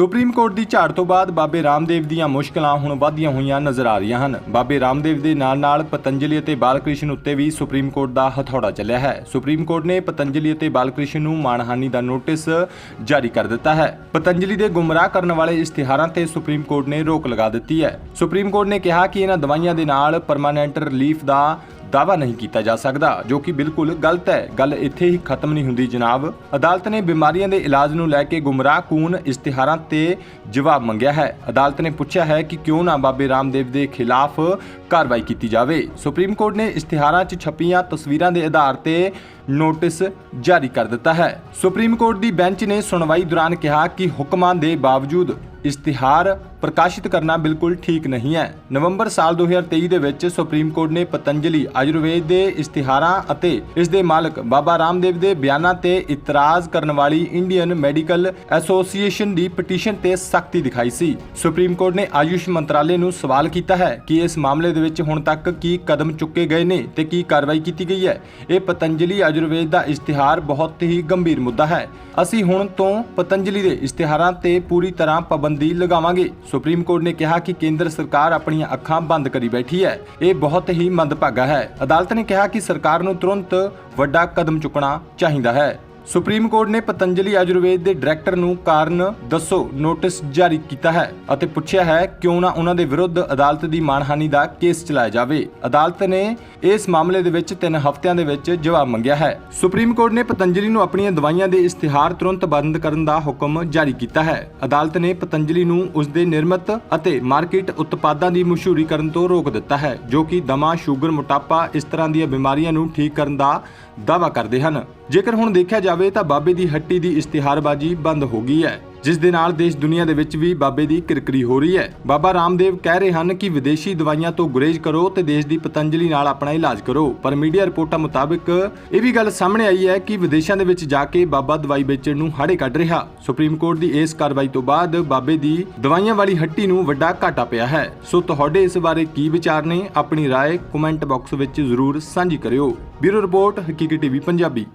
Supreme court ਦੀ ਝਾੜ ਤੋਂ ਬਾਅਦ ਬਾਬੇ ਰਾਮਦੇਵ ਦੀਆਂ ਮੁਸ਼ਕਲਾਂ ਹੁਣ ਵਧਦੀਆਂ ਹੋਈਆਂ ਨਜ਼ਰ ਆ ਰਹੀਆਂ ਹਨ। ਬਾਬੇ ਰਾਮਦੇਵ ਦੇ ਨਾਲ-ਨਾਲ ਪਤੰਜਲੀ ਅਤੇ ਬਾਲਕ੍ਰਿਸ਼ਨ ਉੱਤੇ ਵੀ ਸੁਪਰੀਮ ਕੋਰਟ ਦਾ ਹਥੌੜਾ ਚੱਲਿਆ ਹੈ। ਸੁਪਰੀਮ ਕੋਰਟ ਨੇ ਪਤੰਜਲੀ ਅਤੇ ਬਾਲਕ੍ਰਿਸ਼ਨ ਨੂੰ ਮਾਣਹਾਨੀ ਦਾ ਨੋਟਿਸ ਜਾਰੀ ਕਰ ਦਿੱਤਾ ਹੈ। ਪਤੰਜਲੀ ਦੇ ਗੁੰਮਰਾਹ ਕਰਨ ਵਾਲੇ ਇਸ਼ਤਿਹਾਰਾਂ ਤੇ ਸੁਪਰੀਮ ਕੋਰਟ ਨੇ ਰੋਕ ਲਗਾ ਦਿੱਤੀ ਹੈ। ਸੁਪਰੀਮ ਕੋਰਟ ਨੇ ਕਿਹਾ ਕਿ ਇਹਨਾਂ ਦਵਾਈਆਂ ਦੇ ਨਾਲ ਪਰਮਾਨੈਂਟ ਰਿਲੀਫ ਦਾ ਦਾਵਾ ਨਹੀਂ ਕੀਤਾ ਜਾ ਸਕਦਾ, ਜੋ ਕਿ ਬਿਲਕੁਲ ਗਲਤ ਹੈ। ਗੱਲ ਇੱਥੇ ਹੀ ਖਤਮ ਨਹੀਂ ਹੁੰਦੀ, ਜਨਾਬ। ਅਦਾਲਤ ਨੇ ਬਿਮਾਰੀਆਂ ਦੇ ਇਲਾਜ ਨੂੰ ਲੈ ਕੇ ਗੁੰਮਰਾਹ ਇਸ਼ਤਿਹਾਰਾਂ ਤੇ ਜਵਾਬ ਮੰਗਿਆ ਹੈ। ਅਦਾਲਤ ਨੇ ਪੁੱਛਿਆ ਹੈ ਕਿ ਕਿਉਂ ਨਾ ਬਾਬੇ ਰਾਮਦੇਵ ਦੇ ਖਿਲਾਫ ਕਾਰਵਾਈ ਕੀਤੀ ਜਾਵੇ। ਸੁਪਰੀਮ ਕੋਰਟ ਨੇ ਇਸ਼ਤਿਹਾਰਾਂ 'ਚ ਛਪੀਆਂ ਤਸਵੀਰਾਂ ਦੇ ਆਧਾਰ ਤੇ ਨੋਟਿਸ ਜਾਰੀ ਕਰ ਦਿੱਤਾ ਹੈ। ਸੁਪਰੀਮ ਕੋਰਟ ਦੀ ਬੈਂਚ ਨੇ ਸੁਣਵਾਈ ਦੌਰਾਨ ਕਿਹਾ ਕਿ ਹੁਕਮਾਂ ਦੇ ਬਾਵਜੂਦ ਇਸ਼ਤਿਹਾਰ ਪ੍ਰਕਾਸ਼ਿਤ ਕਰਨਾ ਬਿਲਕੁਲ ਠੀਕ ਨਹੀਂ ਹੈ। ਨਵੰਬਰ ਸਾਲ 2023 ਦੇ ਵਿੱਚ ਸੁਪਰੀਮ ਕੋਰਟ ਨੇ ਪਤੰਜਲੀ, ਆਯੁਰਵੇਦ ਦੇ ਇਸ਼ਤਿਹਾਰਾਂ ਅਤੇ ਇਸ ਦੇ ਮਾਲਕ ਬਾਬਾ ਰਾਮਦੇਵ ਦੇ ਬਿਆਨਾਂ ਤੇ ਇਤਰਾਜ਼ ਕਰਨ ਵਾਲੀ ਇੰਡੀਅਨ ਮੈਡੀਕਲ ਐਸੋਸੀਏਸ਼ਨ ਦੀ ਪਟੀਸ਼ਨ ਤੇ ਸਖਤੀ ਦਿਖਾਈ ਸੀ। ਸੁਪਰੀਮ ਕੋਰਟ ਨੇ ਆਯੁਸ਼ ਮੰਤਰਾਲੇ ਨੂੰ ਸਵਾਲ ਕੀਤਾ ਹੈ ਕਿ ਇਸ ਮਾਮਲੇ ਦੇ ਵਿੱਚ ਹੁਣ ਤੱਕ ਕੀ ਕਦਮ ਚੁੱਕੇ ਗਏ ਨੇ ਤੇ ਕੀ ਕਾਰਵਾਈ ਕੀਤੀ ਗਈ ਹੈ। ਇਹ ਪਤੰਜਲੀ, ਆਯੁਰਵੇਦ ਦਾ ਇਸ਼ਤਿਹਾਰ ਬਹੁਤ ਹੀ ਗੰਭੀਰ ਮੁੱਦਾ ਹੈ। ਅਸੀਂ ਹੁਣ ਤੋਂ ਪਤੰਜਲੀ ਦੇ ਇਸ਼ਤਿਹਾਰਾਂ ਤੇ ਪੂਰੀ ਤਰ੍ਹਾਂ ਪਾਬੰਦੀ ਲਗਾਵਾਂਗੇ। ਸੁਪਰੀਮ ਕੋਰਟ ਨੇ ਕਿਹਾ ਕਿ ਕੇਂਦਰ ਸਰਕਾਰ ਆਪਣੀਆਂ ਅੱਖਾਂ ਬੰਦ ਕਰੀ ਬੈਠੀ ਹੈ। ਇਹ ਬਹੁਤ ਹੀ ਮੰਦਭਾਗਾ ਹੈ। ਅਦਾਲਤ ਨੇ ਕਿਹਾ ਕਿ ਸਰਕਾਰ ਨੂੰ ਤੁਰੰਤ ਵੱਡਾ ਕਦਮ ਚੁੱਕਣਾ ਚਾਹੀਦਾ ਹੈ। ਸੁਪਰੀਮ ਕੋਰਟ ਨੇ ਪਤੰਜਲੀ ਆਯੁਰਵੇਦ ਦੇ ਡਾਇਰੈਕਟਰ ਨੂੰ ਕਾਰਨ ਦੱਸੋ ਨੋਟਿਸ ਜਾਰੀ ਕੀਤਾ ਹੈ ਅਤੇ ਪੁੱਛਿਆ ਹੈ ਕਿਉਂ ਨਾ ਉਹਨਾਂ ਦੇ ਵਿਰੁੱਧ ਅਦਾਲਤ ਦੀ ਮਾਣਹਾਨੀ ਦਾ ਕੇਸ ਚਲਾਇਆ ਜਾਵੇ। ਅਦਾਲਤ ਨੇ ਇਸ ਮਾਮਲੇ ਦੇ ਵਿੱਚ 3 ਹਫ਼ਤਿਆਂ ਦੇ ਵਿੱਚ ਜਵਾਬ ਮੰਗਿਆ ਹੈ। ਸੁਪਰੀਮ ਕੋਰਟ ਨੇ ਪਤੰਜਲੀ ਨੂੰ ਆਪਣੀਆਂ ਦਵਾਈਆਂ ਦੇ ਇਸ਼ਤਿਹਾਰ ਤੁਰੰਤ ਬੰਦ ਕਰਨ ਦਾ ਹੁਕਮ ਜਾਰੀ ਕੀਤਾ ਹੈ। ਅਦਾਲਤ ਨੇ ਪਤੰਜਲੀ ਨੂੰ ਉਸ ਦੇ ਨਿਰਮਿਤ ਅਤੇ ਮਾਰਕੀਟ ਉਤਪਾਦਾਂ ਦੀ ਮਸ਼ਹੂਰੀ ਕਰਨ ਤੋਂ ਰੋਕ ਦਿੱਤਾ ਹੈ, ਜੋ ਕਿ ਦਮਾ, ਸ਼ੂਗਰ, ਮੋਟਾਪਾ, ਇਸ ਤਰ੍ਹਾਂ ਦੀਆਂ ਬਿਮਾਰੀਆਂ ਨੂੰ ਠੀਕ ਕਰਨ ਦਾ ਦਾਅਵਾ ਕਰਦੇ ਹਨ। ਜੇਕਰ ਹੁਣ ਦੇਖਿਆ ਜਾਵੇ ਤਾਂ ਬਾਬੇ ਦੀ ਹੱਟੀ ਦੀ ਇਸ਼ਤਿਹਾਰਬਾਜ਼ੀ ਬੰਦ ਹੋ ਗਈ ਹੈ। ਜਿਸ ਦੇ ਨਾਲ ਦੇਸ਼ ਦੁਨੀਆ ਦੇ ਵਿੱਚ ਵੀ ਬਾਬੇ ਦੀ ਕਿਰਕਰੀ ਹੋ ਰਹੀ ਹੈ ਬਾਬਾ ਰਾਮਦੇਵ ਕਹਿ ਰਹੇ ਹਨ ਕਿ ਵਿਦੇਸ਼ੀ ਦਵਾਈਆਂ ਤੋਂ ਗੁਰੇਜ਼ ਕਰੋ ਤੇ ਦੇਸ਼ ਦੀ ਪਤੰਜਲੀ ਨਾਲ ਆਪਣਾ ਇਲਾਜ ਕਰੋ ਪਰ ਮੀਡੀਆ ਰਿਪੋਰਟਾਂ ਮੁਤਾਬਕ ਇਹ ਵੀ ਗੱਲ ਸਾਹਮਣੇ ਆਈ ਹੈ ਕਿ ਵਿਦੇਸ਼ਾਂ ਦੇ ਵਿੱਚ ਜਾ ਕੇ ਬਾਬਾ ਦਵਾਈ ਵੇਚਣ ਨੂੰ ਹਾੜੇ ਕੱਢ ਰਿਹਾ ਸੁਪਰੀਮ ਕੋਰਟ ਦੀ ਇਸ ਕਾਰਵਾਈ ਤੋਂ ਬਾਅਦ ਬਾਬੇ ਦੀ ਦਵਾਈਆਂ ਵਾਲੀ ਹੱਟੀ ਨੂੰ ਵੱਡਾ ਘਾਟਾ ਪਿਆ ਹੈ ਸੋ ਤੁਹਾਡੇ ਇਸ ਬਾਰੇ ਕੀ ਵਿਚਾਰ ਨੇ ਆਪਣੀ رائے ਕਮੈਂਟ ਬਾਕਸ ਵਿੱਚ ਜ਼ਰੂਰ ਸਾਂਝੀ ਕਰਿਓ bureau report Haqiqi TV Punjabi